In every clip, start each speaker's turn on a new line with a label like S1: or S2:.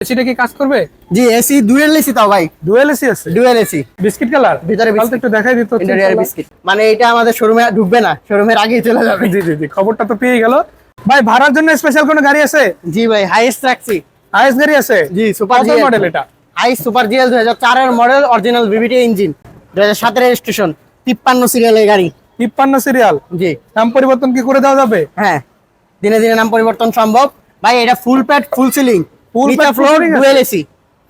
S1: এসিটা কি কাজ করবে?
S2: জি এসি ডুয়েল এসি তাও ভাই।
S1: ডুয়েল এসি আছে?
S2: ডুয়েল এসি
S1: বিস্কিট কালার
S2: ভিতরে
S1: তো একটু দেখাই দিত
S2: বিস্কিট মানে এটা আমাদের শোরুমে ঢুকবে না। শোরুমের আগেই চলে যাবে।
S1: জি জি জি খবরটা তো পেয়ে গেল। ভাই ভাড়ার জন্য স্পেশাল কোনো গাড়ি আছে?
S2: জি ভাই হাইস্ট রাখছি।
S1: আইএস গাড়ি আছে?
S2: জি সুপার
S1: কত মডেল এটা?
S2: হাই সুপার জিএল দুই হাজার চারের মডেল অরিজিনাল বিবিটি ইঞ্জিন দুই হাজার সাতের রেজিস্ট্রেশন তিপ্পান্ন সিরিয়ালের গাড়ি।
S1: তিপ্পান্ন সিরিয়াল
S2: জি।
S1: নাম পরিবর্তন কি করে দেওয়া যাবে?
S2: হ্যাঁ। দিনে দিনে নাম পরিবর্তন সম্ভব। ভাই এটা ফুল প্যাড ফুল সিলিং নিচে ফ্লোর ডুয়েল এসি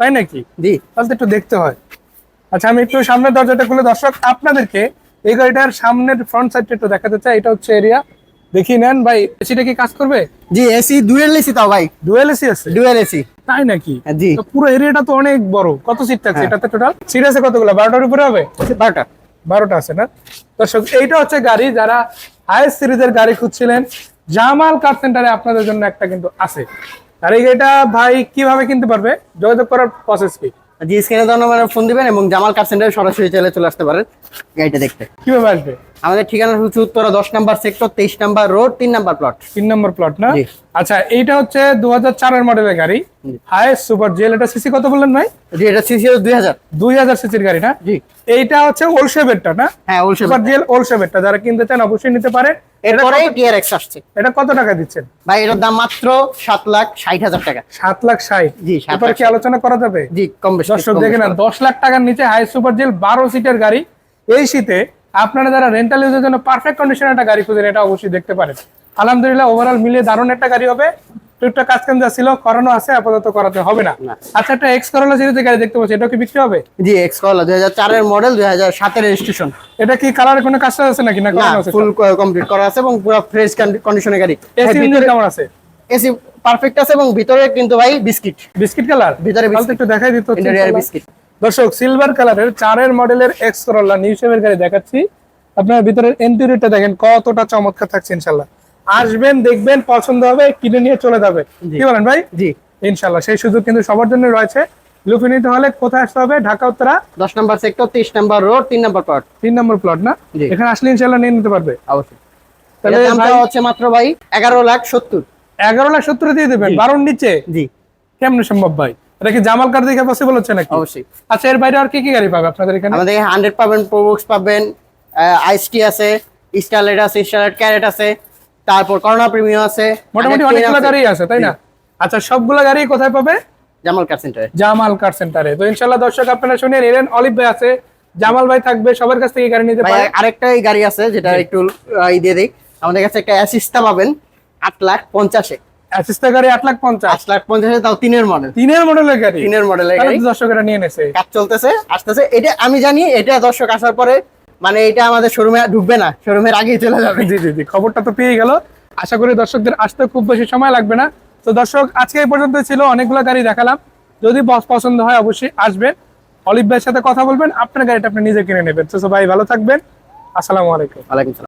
S1: তাই নাকি?
S2: জি।
S1: তাহলে একটু দেখতে হয়। আচ্ছা আমি একটু সামনের দরজাটা খুলে দর্শক আপনাদেরকে এই গাড়িটার সামনের ফ্রন্ট সাইডটা একটু দেখাতে চাই। এটা হচ্ছে এরিয়া দেখি নেন ভাই এসিটা কি কাজ করবে?
S2: জি এসি ডুয়েল এসি তাও ভাই।
S1: ডুয়েল এসি আছে?
S2: ডুয়েল এসি
S1: তাই নাকি?
S2: জি।
S1: পুরো এরিয়াটা তো অনেক বড়। কত সিট থাকছে
S2: হ্যাঁ।
S1: এটাতে টোটাল সিট আছে কতগুলো? বারোটার উপরে হবে?
S2: বারোটা।
S1: বারোটা আছে না? দর্শক এইটা হচ্ছে গাড়ি যারা হাইস্ট সিরিজের গাড়ি খুঁজছিলেন। জামাল কার সেন্টারে আপনাদের জন্য একটা কিন্তু আছে। আর এই গাড়িটা ভাই কীভাবে কিনতে পারবে? যোগাযোগ করার প্রসেস কি?
S2: জি স্ক্রিনে দেওয়া ফোন দিবেন এবং জামাল কার সেন্টারে সরাসরি চলে চলে আসতে পারেন। গাড়িটা দেখতে।
S1: কীভাবে আসবে?
S2: আমাদের ঠিকানা হচ্ছে উত্তরা দশ নাম্বার সেক্টর তেইশ নাম্বার রোড তিন নাম্বার প্লট
S1: তিন নম্বর প্লট না? আচ্ছা এইটা হচ্ছে দু হাজার চারের মডেলের গাড়ি। হাইস্ট সুপার জেল এটা সিসি কত বললেন ভাই?
S2: জি এটা সিসি দুই হাজার
S1: দুই হাজার সিসির গাড়ি না?
S2: জি।
S1: এইটা হচ্ছে ওলশেবেরটা না?
S2: হ্যাঁ
S1: সুপার জেল ওলশেবেরটা যারা কিনতে চান অবশ্যই নিতে পারেন। এটা কত-
S2: আসছে।
S1: এটা কত টাকা দিচ্ছেন?
S2: ভাই এটার দাম মাত্র সাত লাখ ষাট হাজার টাকা।
S1: সাত লাখ ষাট?
S2: জি,
S1: এরপর কি আলোচনা করা যাবে?
S2: জি কম বেশি
S1: দর্শক
S2: কম
S1: দেখে
S2: বেশি।
S1: দশ লাখ টাকার নিচে হাই সুপার জেল বারো সিটের গাড়ি। এই শীতে আপনারা যারা রেন্টাল ইউজের জন্য পারফেক্ট কন্ডিশনের একটা গাড়ি খুঁজেন এটা অবশ্যই দেখতে পারেন। আলহামদুলিল্লাহ ওভারঅল মিলিয়ে দারুণ একটা গাড়ি হবে। টুকটাক কাজ কাম যা ছিল করানো আছে আপাতত করাতে হবে না। আচ্ছা একটা এক্স করোলা সিরিজের গাড়ি দেখতে পাচ্ছি এটা কি বিক্রি হবে?
S2: জি এক্স দুই হাজার চারের মডেল দুই হাজার সাতের রেজিস্ট্রেশন
S1: এটা কি কালারের কোনো কাজটা আছে নাকি না করানো আছে?
S2: ফুল কমপ্লিট করা আছে এবং পুরো ফ্রেশ কন্ডিশনের গাড়ি।
S1: এসি ইঞ্জিন কেমন আছে?
S2: এসি পারফেক্ট আছে এবং ভিতরে কিন্তু ভাই বিস্কিট।
S1: বিস্কিট কালার
S2: ভিতরে
S1: তো একটু দেখাই দিত
S2: ইন্টেরিয়ার বিস্কিট।
S1: দর্শক সিলভার কালারের চারের মডেলের এক্স করোলা নিউ শেপের গাড়ি দেখাচ্ছি। আপনার ভিতরের ইন্টেরিয়রটা দেখেন কতটা চমৎকার থাকছে ইনশাল্লাহ আসবেন দেখবেন পছন্দ হবে কিনে নিয়ে চলে যাবে। কি বলেন ভাই?
S2: জি।
S1: ইনশাল্লাহ সেই সুযোগ কিন্তু সবার জন্য রয়েছে। লুফি নিতে হলে কোথায় আসতে হবে? ঢাকা উত্তরা?
S2: দশ নম্বর সেক্টর তেইশ নম্বর রোড তিন নম্বর প্লট
S1: তিন নম্বর প্লট না? এখানে আসলে ইনশাল্লাহ নিয়ে নিতে পারবে।
S2: অবশ্যই।
S1: তাহলে
S2: হচ্ছে মাত্র ভাই এগারো লাখ সত্তর।
S1: এগারো লাখ সত্তর দিয়ে দেবেন। বারোর নিচে?
S2: জি।
S1: কেমন সম্ভব ভাই? এটা কি জামাল কার দেখে পসিবল হচ্ছে নাকি?
S2: অবশ্যই।
S1: আচ্ছা এর বাইরে আর কি কি গাড়ি পাবে আপনাদের এখানে?
S2: আমাদের হান্ড্রেড পাবেন প্রোবক্স পাবেন আইসটি আছে স্টারলেট আছে স্টারলেট ক্যারেট আছে তারপর করোনা প্রিমিয়াম আছে
S1: মোটামুটি অনেকগুলো গাড়ি আছে। তাই না? আচ্ছা সবগুলো গাড়ি কোথায় পাবে?
S2: জামাল কার সেন্টারে
S1: জামাল কার সেন্টারে তো ইনশাল্লাহ দর্শক আপনারা শুনে নিলেন অলিভ ভাই আছে জামাল ভাই থাকবে সবার কাছ থেকে গাড়ি নিতে পারে।
S2: আরেকটাই গাড়ি আছে যেটা একটু ই দিয়ে দিই। আমাদের কাছে একটা অ্যাসিস্টা পাবেন আট লাখ পঞ্চাশে।
S1: অ্যাসিস্টা গাড়ি আট লাখ পঞ্চাশ।
S2: আট লাখ পঞ্চাশে তাও তিনের মডেল
S1: তিনের মডেলের গাড়ি।
S2: তিনের মডেলের গাড়ি।
S1: তো দর্শকেরা নিয়ে নেছে।
S2: কাজ চলতেছে আসতেছে। এটা আমি জানি এটা দর্শক আসার পরে মানে এটা আমাদের শোরুমে ঢুকবে না। শোরুমের আগেই চলে যাবে।
S1: জি জি জি খবরটা তো পেয়ে গেল। আশা করি দর্শকদের আসতে খুব বেশি সময় লাগবে না। তো দর্শক আজকে এই পর্যন্ত ছিল। অনেকগুলো গাড়ি দেখালাম। যদি বস পছন্দ হয় অবশ্যই আসবেন। অলিভ ভাইয়ের সাথে কথা বলবেন। আপনার গাড়িটা আপনি নিজে কিনে নেবেন। তো সবাই ভালো থাকবেন। আসসালামু আলাইকুম।
S2: ওয়ালাইকুম সালাম।